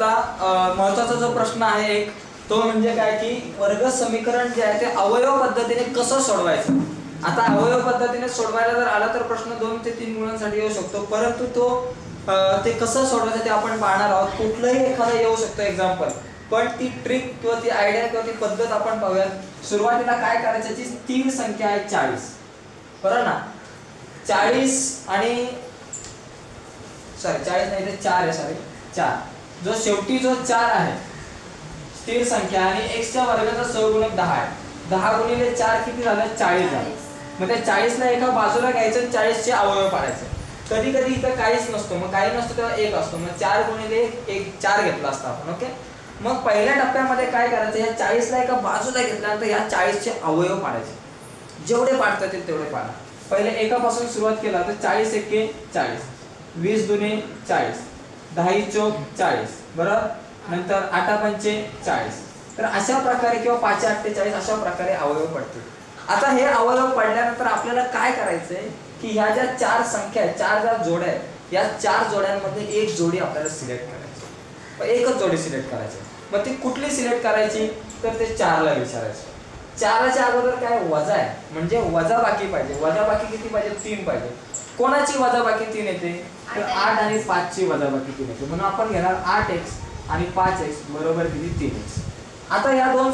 आपला महत्त्वाचा जो प्रश्न आहे एक तो म्हणजे काय की वर्ग समीकरण जे आहे ते अवयव पद्धतीने कसं सोडवायचं? आता अवयव पद्धतीने सोडवायला जर आला तर प्रश्न दोन ते तीन मुलांसाठी येऊ शकतो. परंतु तो ते कसं सोडवायचं ते आपण पाहणार आहोत. कुठलंही एखादं येऊ शकतो एक्झाम्पल पण ती ट्रिक किंवा ती आयडिया किंवा ती पद्धत आपण पाहूयात. सुरुवातीला काय करायचं? याची तीन संख्या आहे चाळीस. बरोबर ना? चाळीस आणि सॉरी चाळीस नाही ते चार आहे सॉरी चार. जो शेवटी जो चार आहे स्थिर संख्या आणि एक्सच्या वर्गाचा सहगुणक दहा आहे. दहा गुणिले चार किती झालं? चाळीस झालं. मग त्या चाळीसला एका बाजूला घ्यायचं चाळीसचे अवयव पाडायचे. कधी कधी इथं काहीच नसतो. मग काही नसतो तेव्हा एक असतो. मग चार गुणिले एक चार घेतला असता आपण ओके? मग पहिल्या टप्प्यामध्ये काय करायचं? या चाळीसला एका बाजूला घेतल्यानंतर या चाळीसचे अवयव पाडायचे. जेवढे पाडता येतील तेवढे पाडा. पहिले एकापासून सुरुवात केला तर चाळीस एके चाळीस. वीस दुने चाळीस. दहाही चौक चाळीस बरोबर नंतर आठा पंचे चाळीस. तर अशा प्रकारे किंवा पाचशे अठ्ठेचाळीस अशा प्रकारे अवयव पडतील. आता हे अवयव पडल्यानंतर आपल्याला काय करायचंय की ह्या ज्या चार संख्या आहेत चार ज्या जोड्या आहेत या चार जोड्यांमध्ये एक जोडी आपल्याला सिलेक्ट करायची. एकच जोडी सिलेक्ट करायची. मग ती कुठली सिलेक्ट करायची? तर ते चारला विचारायचं. चाराच्या अगोदर काय? वजा आहे. म्हणजे वजा बाकी पाहिजे. वजा बाकी किती पाहिजे? तीन पाहिजे. कोणाची वजा बाकी तीन येते? तर आठ. आणि पाचची वजा बाकी तीन येते. म्हणून आपण घेणार आठ एक्स आणि पाच एक्स बरोबर किती? तीन एक्स आता या दोन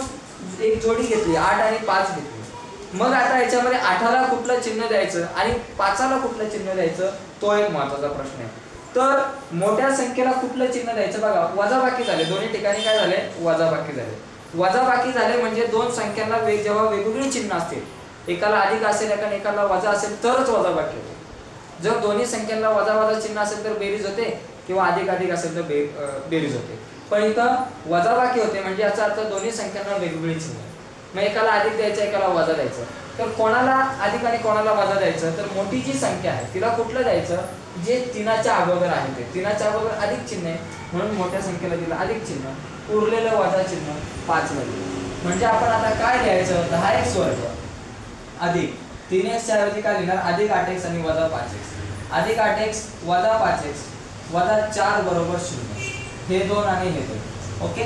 एक जोडी घेतली आठ आणि पाच घेतली. मग आता याच्यामध्ये आठाला कुठलं चिन्ह द्यायचं आणि पाचाला कुठलं चिन्ह द्यायचं? तो एक महत्त्वाचा प्रश्न आहे. तर मोठ्या संख्येला कुठलं चिन्ह द्यायचं बघा वजाबाकी झाले. दोन्ही ठिकाणी काय झाले? वजाबाकी झाले. वजाबाकी झाले म्हणजे दोन संख्यांना वेग जेव्हा वेगवेगळी चिन्ह असतील एकाला अधिक असेल एका एकाला वजा असेल तरच वजाबाकी होते. जर दोन्ही संख्यांना वजा वजा चिन्ह असेल तर बेरीज होते किंवा अधिक अधिक असेल तर बे बेरीज होते. पण इथं वजाबाकी होते म्हणजे याचा अर्थ दोन्ही संख्यांना वेगवेगळी चिन्ह आहे. मग एकाला अधिक द्यायचं एकाला वजा द्यायचं. तर कोणाला अधिक आणि कोणाला वजा द्यायचं? तर मोठी जी संख्या आहे तिला कुठलं द्यायचं? जे तिनाच्या अगोदर आहे ते. तिनाच्या अगोदर अधिक चिन्ह आहे म्हणून मोठ्या संख्येला दिलं अधिक चिन्ह. उरलेलं वजा चिन्ह पाच मध्ये म्हणजे आपण आता काय घ्यायचं दहा एक्स वर्ग अधिक. तीन एक्स च्या ऐवजी काय लिहिणार? अधिक आठ एक्स आणि वजा पाच एक्स अधिक आठ एक्स वजा पाच एक्स वजा चार बरोबर शून्य. हे दोन आणि हे दोन. ओके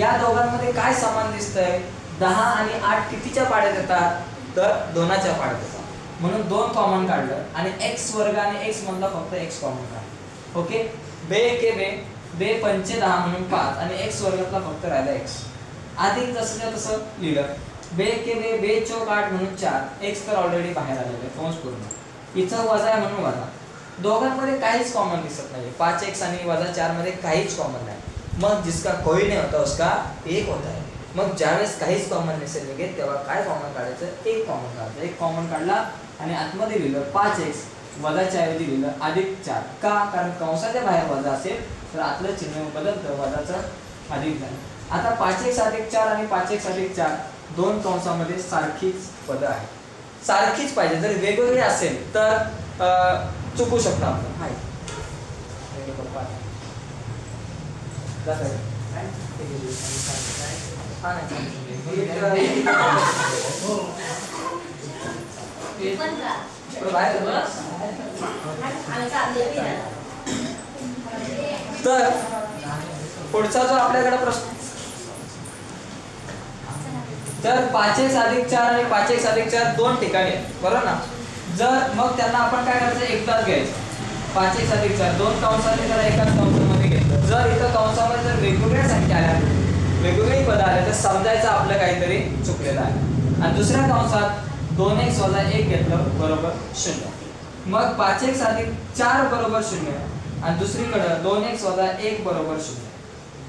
या दोघांमध्ये काय समान दिसतंय? दहा आणि आठ कितीच्या पाड्यात येतात तर दोनाच्या पाड्यात येतात म्हणून दोन कॉमन काढलं आणि एक्स वर्ग आणि एक्स मधला फक्त एक्स कॉमन काढलं. ओके बे के बे बे पंचे दहा म्हणून पाच आणि एक्स वर्गातला फक्त राहिला एक्स अधिक जसं तसं लिहिलं. बे के बे बे चौक आठ म्हणून चार एक्स तर ऑलरेडी बाहेर आलेलं आहे कंस पूर्ण. इथं वजा आहे म्हणून वजा. दोघांमध्ये काहीच कॉमन दिसत नाही पाच एक्स आणि वजा चारमध्ये काहीच कॉमन नाही. मग जिसका कोई नाही होता उसका एक होता. है मग ज्यावेळेस काहीच कॉमन नसेल लगेच तेव्हा काय कॉमन काढायचं? एक कॉमन काढायचं. एक कॉमन काढला आणि आतमध्ये लिहिलं पाच एक्स वजाच्या ऐवजी लिहिलं अधिक चार. का? कारण कंसाच्या बाहेर वजा असेल तर आतलं चिन्ह बदलतं वजाचं अधिक झालं. आता पाच एक्स अधिक चार आणि पाच एक्स अधिक चार. दोन कंसामध्ये सारखीच पदं आहेत. सारखीच पाहिजे जर वेगवेगळी असेल तर चुकू शकता आपण. हाय. तर पुढचा जो आपल्याकडे प्रश्न तर पाच एक अधिक चार आणि पाच एक अधिक चार दोन ठिकाणी आहेत. बरोबर ना? जर मग त्यांना आपण काय करायचं? एकदाच घ्यायचं. पाच एक अधिक चार दोन कंसाने जर एकाच कंसामध्ये घ्यायचं जर इथं कंसामध्ये जर वेगवेगळ्या संख्या आल्या वेगवेगळी पदं आल्या तर समजायचं आपलं काहीतरी चुकलेलं आहे. आणि दुसऱ्या कंसात दोन एक वजा एक घेतलं बरोबर शून्य. मग पाच एक अधिक चार बरोबर शून्य. आणि दुसरीकडं दोन एक वजा एक बरोबर शून्य.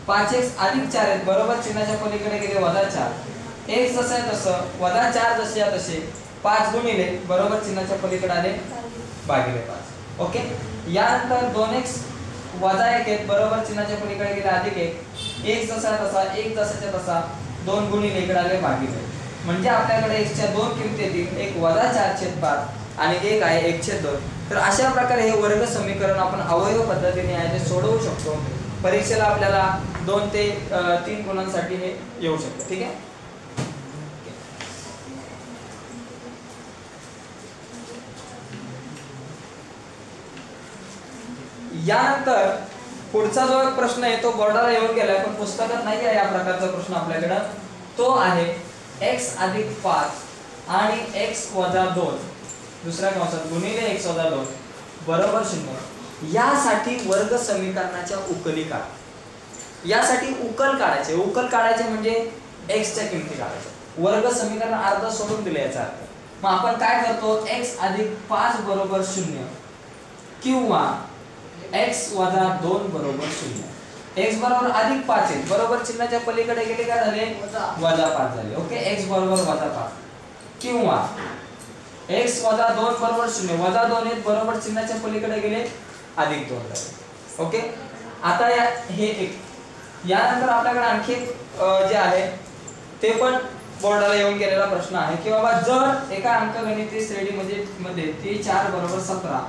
पाच एक अधिक चार आहेत बरोबर चिन्हाच्या पलीकडे गेले वजा चार. एक जसं आहे तसं वजा चार जसे आहे तसे पाच गुणिले बरोबर चिन्हाच्या पलीकडे आले भागिले पाच. ओके? यानंतर दोन एक वजा एक आहेत बरोबर चिन्हाच्या पलीकडे गेले अधिक एक. एक जसा तसा एक जसाच्या तसा दोन गुणिले इकडे आले भागिले. म्हणजे आपल्याकडे एकच्या दोन किमती येतील. एक वजा चार छेद पाच आणि एक आहे एक छेद दोन. तर अशा प्रकारे हे वर्ग समीकरण आपण अवयव पद्धतीने आहे ते सोडवू शकतो. परीक्षेला आपल्याला दोन ते तीन गुणांसाठी हे येऊ शकतं. ठीक आहे? यानंतर पुढचा जो एक प्रश्न आहे तो बोर्डाला येऊन गेलाय पण पुस्तकात नाही आहे या प्रकारचा प्रश्न आपल्याकडं. तो आहे एक्स अधिक पाच आणि एक्स वजा दोन. दुसऱ्या कंसात गुणिले एक्स वजा दोन. बरोबर शून्य. यासाठी वर्ग समीकरणाच्या उकली काढा. यासाठी उकल काढायचे. उकल काढायचे म्हणजे एक्सच्या किमती काढायच्या. वर्ग समीकरण अर्ध सोडून दिले याचा अर्थ. मग आपण काय करतो? एक्स अधिक पाच बरोबर शून्य. किंवा एक्स वजा दोन बरोबर शून्य. एक्स बरोबर अधिक पाच आहे बरोबर चिन्हाच्या पलीकडे गेले काय झाले? वजा. पाच झाले. ओके एक्स बरोबर वजा पाच. किंवा एक्स वजा दोन बरोबर शून्य. वजा दोन आहेत बरोबर चिन्हाच्या पलीकडे गेले अधिक दोन झाले. ओके आता या हे एक. यानंतर आपल्याकडे आणखी एक, जे आहे ते पण बोर्डाला येऊन गेलेला प्रश्न आहे की बाबा जर एका अंकगणिती श्रेणीमध्ये मध्ये ती चार बरोबर सतरा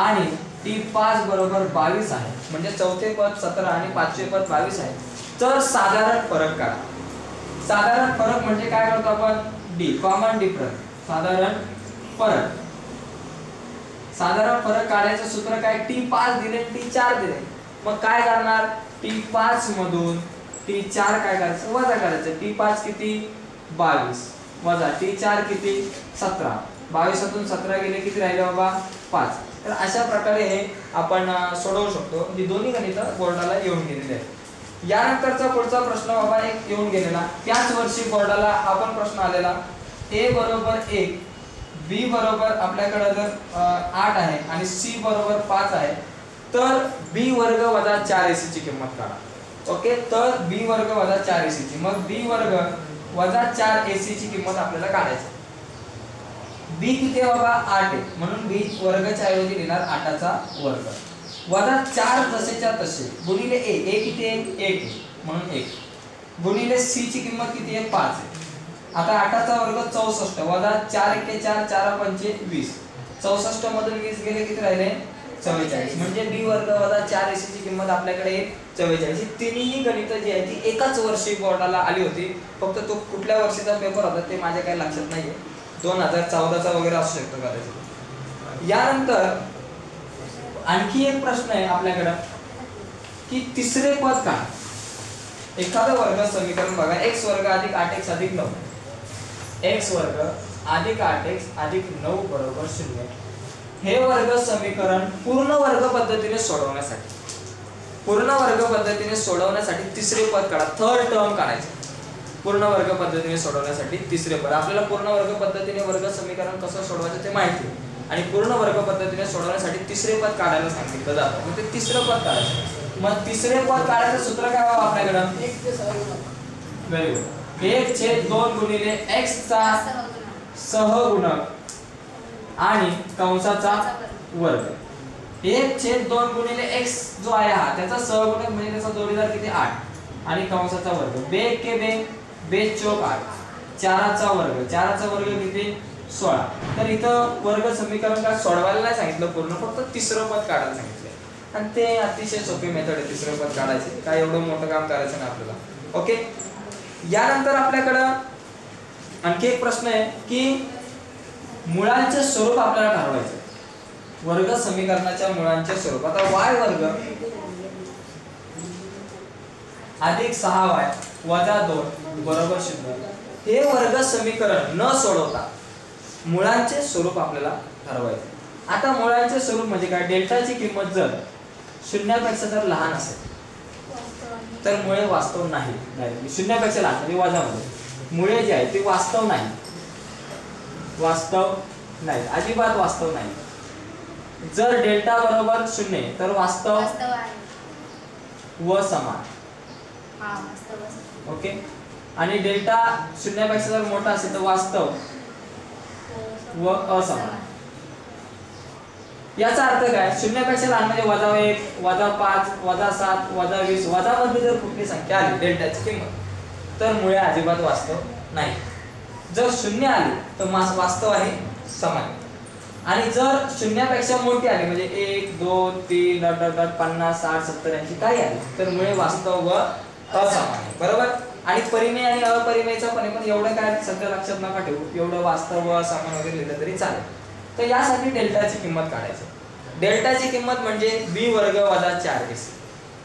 आणि ती पाच बरोबर बावीस आहे. म्हणजे चौथे पद सतरा आणि पाचवे पद बावीस आहे. तर साधारण फरक काढा साधारण फरक म्हणजे काय करतो आपण? डी कॉमन डिफरन्स साधारण फरक. साधारण फरक काढायचं सूत्र काय? टी पाच दिले टी चार दिले. मग काय करणार? टी पाच मधून टी चार काय करायचं? वजा करायचं. टी पाच किती? बावीस. वजा टी चार किती? सतरा. बावीसातून सतरा गेले किती राहिले बाबा? पाच. तर अशा प्रकारे हे आपण सोडवू शकतो. ही दोन्ही गणित बोर्डाला येऊन गेलेली आहेत. यानंतरचा पुढचा प्रश्न बाबा एक येऊन गेलेला. त्याच वर्षी बोर्डाला आपण प्रश्न आलेला. ए बरोबर एक बी बरोबर आपल्याकडे जर आठ आहे आणि सी बरोबर पाच आहे तर बी वर्ग वजा चार एसी ची किंमत काढा. ओके? तर बी वर्ग वजा चार एसी ची. मग बी वर्ग वजा चार एसी ची किंमत आपल्याला काढायची. बी किती आहे बाबा? आठ आहे. म्हणून बी वर्गाच्या ऐवजी लिहिणार आठाचा वर्ग. वजा चार जसेच्या तसे. गुणिले ए. ए किती आहे? एक म्हणून एक. गुणिले सी ची किंमत किती आहे? पाच आहे. आता आठाचा वर्ग चौसष्ट. वजा चार एके चार चार पंचे वीस. चौसष्ट मधून वीस गेले किती राहिले? चव्वेचाळीस. म्हणजे बी वर्ग वजा चार एसी ची किंमत आपल्याकडे चव्वेचाळीस. ही तिन्ही गणित जी आहे ती एकाच वर्षी बोर्डाला आली होती. फक्त तो कुठल्या वर्षीचा पेपर होता ते माझ्या काही लक्षात नाहीये. दोन हजार चौदाचा वगैरे असू शकतो कदाचित. यानंतर आणखी एक प्रश्न आहे आपल्याकडं की तिसरे पद का? एखादं वर्ग समीकरण बघा एक्स वर्ग अधिक आठ एक्स अधिक नऊ. एक्स वर्ग अधिक आठ एक्स अधिक नऊ बरोबर शून्य. हे वर्ग समीकरण पूर्ण वर्ग पद्धतीने सोडवण्यासाठी. पूर्ण वर्ग पद्धतीने सोडवण्यासाठी तिसरे पद काढा. थर्ड टर्म काढायचे. पूर्ण वर्ग पद्धतीने सोडवण्यासाठी तिसरे पद आपल्याला पूर्ण वर्ग पद्धतीने वर्ग समीकरण कसं सोडवायचं ते माहिती. आणि पूर्ण वर्ग पद्धतीने सोडवण्यासाठी तिसरे पद काढायला सांगितलं जातं. मग ते तिसरं पद काढायचं. मग तिसरे पद काढायचं सूत्र काय आपल्याकडं? एक ते सहा व्हेरी गुड एक छेद दोन गुणिले एक्स चा सहगुणक आणि कंसाचा वर्ग. एक छेद दोन गुणिले एक्स जो आहे हा त्याचा सहगुणक म्हणजे त्याचा जोडीदार किती? आठ. आणि कंसाचा वर्ग. बे के बे बे चौक आठ चाराचा वर्ग. चाराचा वर्ग किती? सोळा. तर इथं वर्ग समीकरण का सोडवायला नाही सांगितलं पूर्ण फक्त तिसरं पद काढायला सांगितलं आणि ते अतिशय सोपी मेथड आहे तिसरं पद काढायचे. काय एवढं मोठं काम करायचं नाही आपल्याला. ओके यानंतर आपल्याकडं आणखी एक प्रश्न आहे की मुळांचे स्वरूप आपल्याला ठरवायचं. वर्ग समीकरणाच्या मुळांचे स्वरूप. आता वाय वर्ग अधिक सहा वाय वजा दोन बरोबर शून्य. हे वर्ग समीकरण न सोडवता मुळांचे स्वरूप आपल्याला ठरवायचे. आता मुळांचे स्वरूप म्हणजे काय? डेल्टाची किंमत जर शून्यापेक्षा जर लहान असेल तर मुळे वास्तव नाही. शून्यापेक्षा लहान म्हणजे वजामध्ये. मुळे जे आहे ते वास्तव नाही. वास्तव नाही अजिबात वास्तव नाही. जर डेल्टा बरोबर शून्य तर वास्तव व समान. ओके? आणि डेल्टा शून्यापेक्षा जर मोठा असेल तर वास्तव व असमान. याचा अर्थ काय? शून्यापेक्षा लहान म्हणजे वजा एक वजा पाच वजा सात वजा वीस वजा मध्ये जर कुठली संख्या आली डेल्टाची किंमत तर मुळे अजिबात वास्तव नाही. जर शून्य आली तर मास वास्तव आहे समान. आणि जर शून्यापेक्षा मोठी आली म्हणजे एक दोन तीन डॉट डॉट डॉट पन्नास साठ सत्तर ऐंशी काही आली तर मुळे वास्तव व असमान बरोबर? आणि परिमेय आणि अपरिमेयचा पण पण एवढं काय सध्या लक्षात नका ठेवू एवढं वास्तव व असमान वगैरे लिहिलं तरी चालेल. तर यासाठी डेल्टाची किंमत काढायची. डेल्टाची किंमत म्हणजे बी वर्ग वजा चार एसी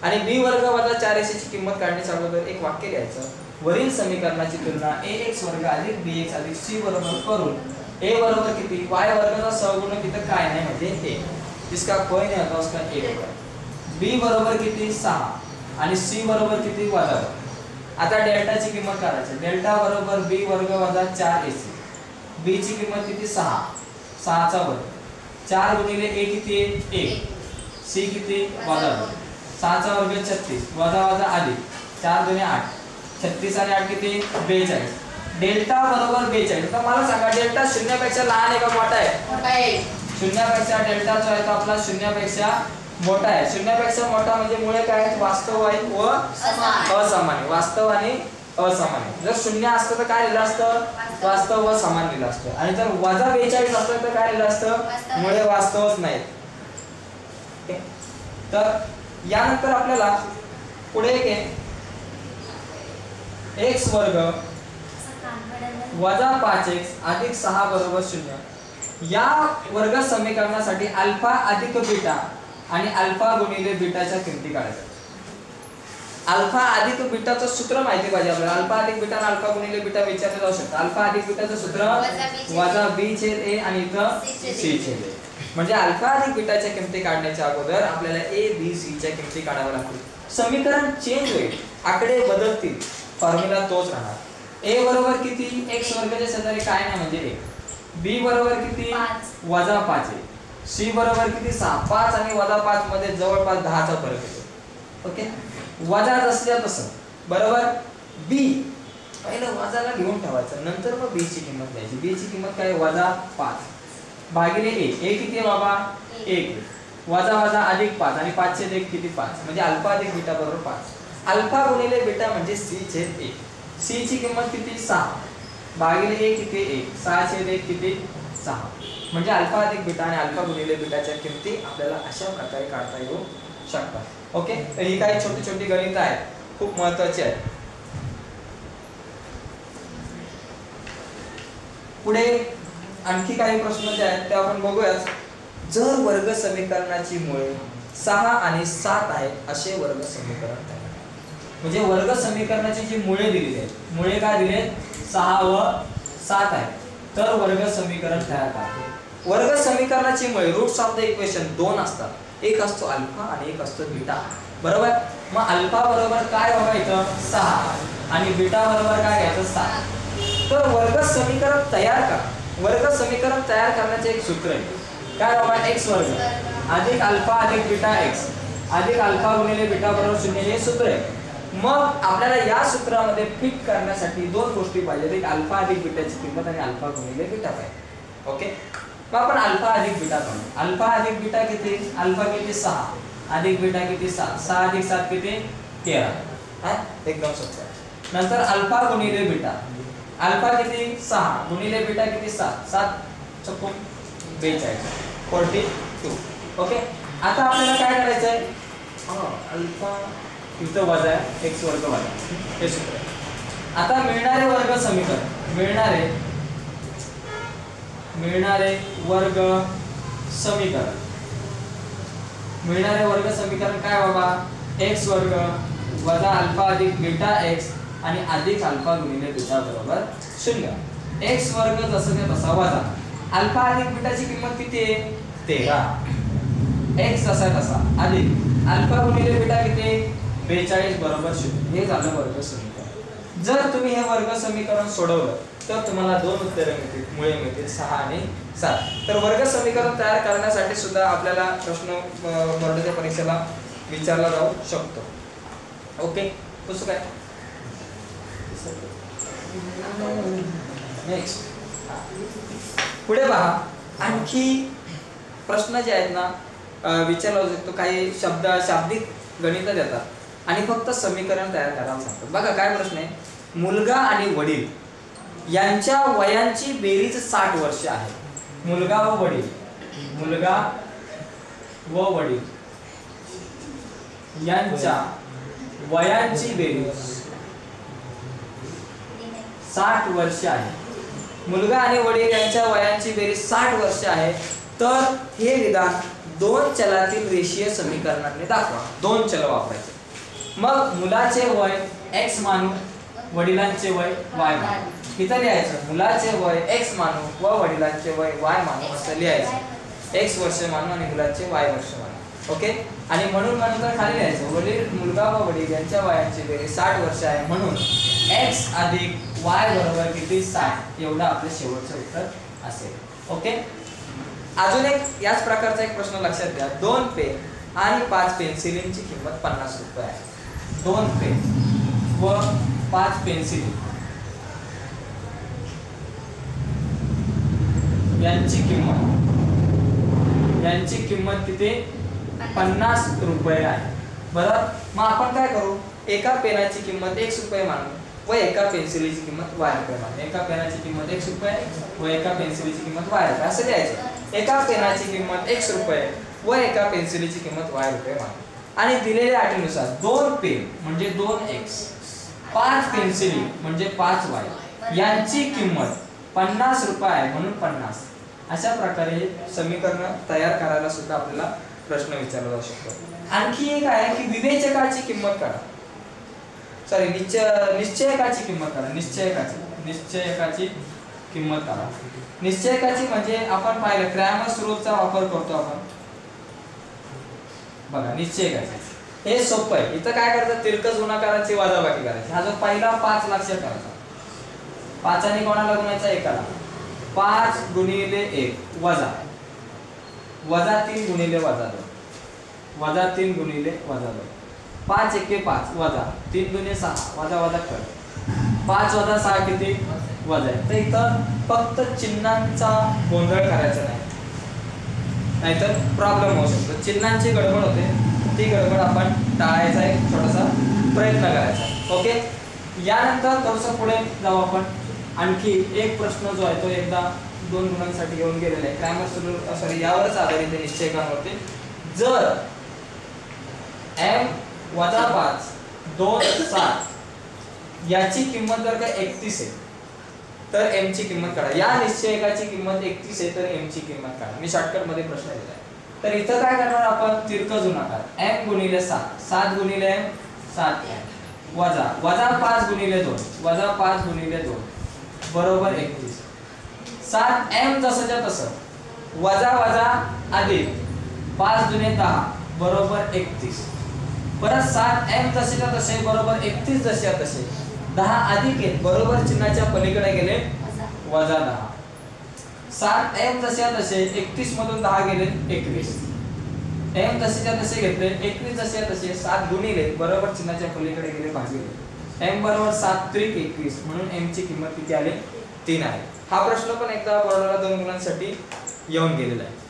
आणि बी वर्ग वजा चार एसीची किंमत काढण्याच्या अगोदर एक वाक्य लिहायचं. वरील समीकरणाची तुलना ए एक्स वर्ग अधिक बी एक्स अधिक सी बरोबर करून ए बरोबर किती? वाय वर्गाचा सहगुणक तिथं काय नाही म्हणजे ए जिसका कोई नाही होता उसका ए बी बरोबर किती? सहा. आणि सी बरोबर किती वजा. आता डेल्टाची किंमत काढायची. डेल्टा बरोबर बी वर्ग वजा चार ए सी बी ची किंमत किती? सहा. सहाचा वर्ग. चार गुणिले ए किती? आहे एक. सी किती? वजा दोन. सहाचा वर्ग छत्तीस. वजा वजा अधिक चार दोन्ही आठ. छत्तीस आणि आठ किती? बेचाळीस. डेल्टा बरोबर बेचाळीस. तर मला सांगा डेल्टा शून्यापेक्षा लहान आहे का मोठा आहे? शून्यापेक्षा डेल्टा जो आहे तो आपला शून्यापेक्षा मोठा आहे. शून्यापेक्षा मोठा म्हणजे मुळे काय आहेत? वास्तववादी व असमान. असामान्य वास्तव आणि असामान्य जर शून्य असतं तर काय लिहिलं असतं? वास्तव व समान लिहिलं असतं. आणि जर वजा बेचाळीस असतं तर काय लिहिलं असतं? वास्तव. मुळे वास्तवच नाहीत? तर यानंतर आपल्याला पुढे एक आहे. एक्स वर्ग वजा पाच एक्स अधिक सहा बरोबर शून्य. या वर्ग समीकरणासाठी अल्फा अधिक बीटा आणि अल्फा गुणिले बीटाच्या किमती काढायच्या. अल्फा अधिक बीटाचं सूत्र माहिती पाहिजे आपल्याला. अल्फा अधिक बीटा अल्फा गुणिले बीटा विचारलं जाऊ शकतं. अल्फा अधिक बीटाचं सूत्र वजा बी छेद. ए आणि इथं सी. छेद ए. म्हणजे अल्फा अधिक बीटाच्या किमती काढण्याच्या अगोदर आपल्याला ए बी सी च्या किमती काढाव्या लागतील. समीकरण चेंज होईल. आकडे बदलतील. फॉर्म्युला तोच राहणार. ए बरोबर किती? एक्स वर्गाच्या शेजारी काय नाही म्हणजे एक. बी बरोबर किती. वजा पाच आहे सी बरोबर किती? सहा. पाच आणि वजा पाच मध्ये जवळपास दहाचा फरक येतो. ओके? वजा जसल्या तसं. बरोबर? बी पहिलं वजाला घेऊन ठेवायचं. नंतर मग बी ची किंमत द्यायची बी ची किंमत काय? वजा पाच. भागिले ए ए किती बाबा? एक. वजा वजा अधिक पाच आणि पाच छेद एक किती? पाच. म्हणजे अल्फा अधिक बीटा बरोबर पाच. अल्फा गुणिले बीटा म्हणजे सी छेद एक. सी ची किंमत किती? सहा. भागिले ए किती? एक. सहा छेद एक किती? सहा. म्हणजे अल्फा अधिक बीटा आणि अल्फा गुणिले बीटाच्या किमती आपल्याला अशा प्रकारे काढता येऊ शकतात. ओके तर ही काही छोटी छोटी गणित आहेत. खूप महत्वाची आहेत. पुढे आणखी काही प्रश्न जे आहेत ते आपण बघूयाच जर वर्ग समीकरणाची मुळे सहा आणि सात आहेत असे वर्ग समीकरण म्हणजे वर्ग समीकरणाची जी मुळे दिलेली आहेत मुळे काय दिले सहा व सात आहेत. तर वर्ग समीकरण तयार करते. वर्ग समीकरणाची मुळे रूट्स ऑफ द इक्वेशन दोन असतात. एक असतो अल्फा आणि एक असतो बीटा. बरोबर? मग अल्फा बरोबर काय बघा इथं? सहा. आणि बीटा बरोबर काय घ्यायचं? सहा तर वर्ग समीकरण तयार करा. वर्ग समीकरण तयार करण्याचे एक सूत्र आहे. काय बाबा? एक्स वर्ग. अधिक अल्फा अधिक बीटा एक्स अधिक अल्फा गुणिले बीटा बरोबर शून्य हे सूत्र आहे. मग आपल्याला या सूत्रामध्ये फिट करण्यासाठी दोन गोष्टी पाहिजेत. एक अल्फा अधिक बीटाची किंमत आणि अल्फा गुणिले बीटा पाहिजे. ओके मग आपण अल्फा अधिक बीटा करू अल्फा अधिक बीटा किती? अल्फा किती? सहा. अधिक बीटा किती? सात. सहा अधिक सात किती? तेरा. हा? एकदम सोपं. नंतर अल्फा गुणिले बीटा. अल्फा किती? सहा. गुणिले बीटा किती? सात. सात चुकून बेचाळीस. Forty two. ओके? आता आपल्याला काय करायचं आहे अल्फा इथं वजा आहे एक्स वर्ग वजा. हे सूत्र. आता मिळणारे वर्ग समीकरण. मिळणारे मिळणारे वर्ग समीकरण. मिळणारे वर्ग समीकरण काय बाबा? एक्स वर्ग वजा अल्फा अधिक बीटा एक्स आणि अधिक अल्फा गुणिले बीटा बरोबर शून्य. एक्स वर्ग जसं ते तसा वजा. अल्फा अधिक बीटाची किंमत किती आहे? तेरा. एक्स जसा तसा. अधिक. अल्फा गुणिले बीटा किती बेचाळीस बरोबर शून्य. हे झालं वर्ग शून्य जर तुम्ही हे वर्ग समीकरण सोडवलं तर तुम्हाला दोन उत्तरे मिळतील मुळे मिळतील सहा आणि सात. तर वर्ग समीकरण तयार करण्यासाठी सुद्धा आपल्याला प्रश्न अं, बोर्डाच्या परीक्षेला विचारला जाऊ शकतो. ओके? कसं काय नेक्स्ट पुढे पहा. आणखी प्रश्न जे आहेत ना विचारला जाऊ शकतो. काही शब्द शाब्दिक गणित देतात. आणि फक्त समीकरण तयार करायला सांगतो बघा काय प्रश्न आहे? मुलगा आणि वडील. यांच्या वयांची बेरीज साठ वर्ष आहे. मुलगा व वडील. मुलगा व वडील. यांच्या वयांची बेरीज साठ वर्ष आहे. मुलगा आणि वडील यांच्या वयांची बेरीज साठ वर्ष आहे. तर हे विधान दोन चलातील रेषीय समीकरणाने दाखवा. दोन चल वापरायचे. मग मुलाचे वय एक्स मानू. वडिलांचे वय वाय मानू. इथं लिहायचं मुलाचे वय एक्स मानू व वडिलांचे वय वाय मानू असं लिहायचं. एक्स वर्ष मानू आणि मुलाचे वाय वर्ष मानू. ओके आणि म्हणून म्हणून तर खाली लिहायचं वडील मुलगा व वडील यांच्या वयाची बेरीज साठ वर्ष आहे म्हणून एक्स अधिक वाय बरोबर किती? साठ. एवढं आपलं शेवटचं उत्तर असेल. ओके अजून एक याच प्रकारचा एक प्रश्न लक्षात घ्या. दोन पेन आणि पाच पेन्सिलींची किंमत पन्नास रुपये आहे. दोन पेन. व पाच पेन्सिली. यांची किंमत. यांची किंमत किती? पन्नास रुपये आहे. बरं? मग आपण काय करू? एका पेनाची किंमत एक रुपये मानू व एका पेन्सिलीची किंमत वाय रुपये मानू एका पेनाची किंमत एक रुपये व एका पेन्सिलीची किंमत वाय रुपये. असं द्यायचं. एका पेनाची किंमत एक रुपये व एका पेन्सिलीची किंमत वाय रुपये मानू आणि दिलेल्या अटीनुसार दोन पेन म्हणजे दोन एक्स पाच पेन्सिली म्हणजे पाच वाय यांची किंमत पन्नास रुपये आहे म्हणून पन्नास. अशा प्रकारे समीकरण तयार करायला सुद्धा आपल्याला प्रश्न विचारला जाऊ शकतो. आणखी एक आहे की विवेचकाची किंमत काढा. सॉरी निश्चय निश्चयकाची किंमत काढा. निश्चयकाची निश्चयकाची किंमत काढा. निश्चयकाची म्हणजे आपण पाहिलं क्रॅमस रूलचा वापर करतो आपण. बघा निश्चयकाची. हे सोपं आहे. इथं काय करतात तिरकस गुणाकाराची वाजाबाकी करायची. हा जो पहिला पाच लक्षात करायचा. पाचाने कोणाला गुणायचा? एकाला. पाच गुणिले एक वजा. वजा तीन गुणिले वजा दोन. वजा तीन गुणिले वजा दोन. पाच एके पाच वजा. तीन गुणे सहा वजा वजा कर. पाच वजा सहा किती? वजा आहे तर इथं फक्त चिन्हांचा गोंधळ करायचा नाही. नाहीतर प्रॉब्लेम होऊ शकतो. चिन्हांची गडबड होते. ती गडबड आपण टाळायचा एक छोटासा प्रयत्न करायचा. ओके? यानंतर थोडंसं पुढे जाऊ आपण. आणखी एक प्रश्न जो आहे तो एकदा दोन गुणांसाठी घेऊन गेलेला आहे. क्रॅमर सॉरी यावरच आधारित आहे निश्चयकांवरती जर एम वजा पाच दोन सात याची किंमत जर का एकतीस आहे तर एम ची किंमत काढा. या निश्चयकाची किंमत एकतीस आहे तर एम ची किंमत काढा. मी शॉर्टकटमध्ये प्रश्न दिलाय. तर इथं काय करणार आपण? तिरक गुणाकार एम गुणिले सात. सात गुणिले एम सात एम वजा. वजा पाच गुणिले दोन. वजा पाच गुणिले दोन. बरोबर एकतीस सात एम जसंच्या तसं. वजा वजा अधिक पाच दुने दहा. बरोबर एकतीस. परत सात एम जसेच्या तसे बरोबर एकतीस जसे तसे. दहा अधिक एक. बरोबर चिन्हाच्या पलीकडे गेले. वजा दहा. सात एम जसे तसे एकतीस मधून दहा गेले एकवीस. एम जसेच्या तसे घेतले एकवीस जसे तसे सात गुणिले बरोबर चिन्हाच्या पलीकडे गेले भागिले एम बरोबर सात त्रिक एकवीस म्हणून एम ची किंमत किती आली? तीन आहे. हा प्रश्न पण एकदा बरोबर दोन मुलांसाठी येऊन गेलेला आहे.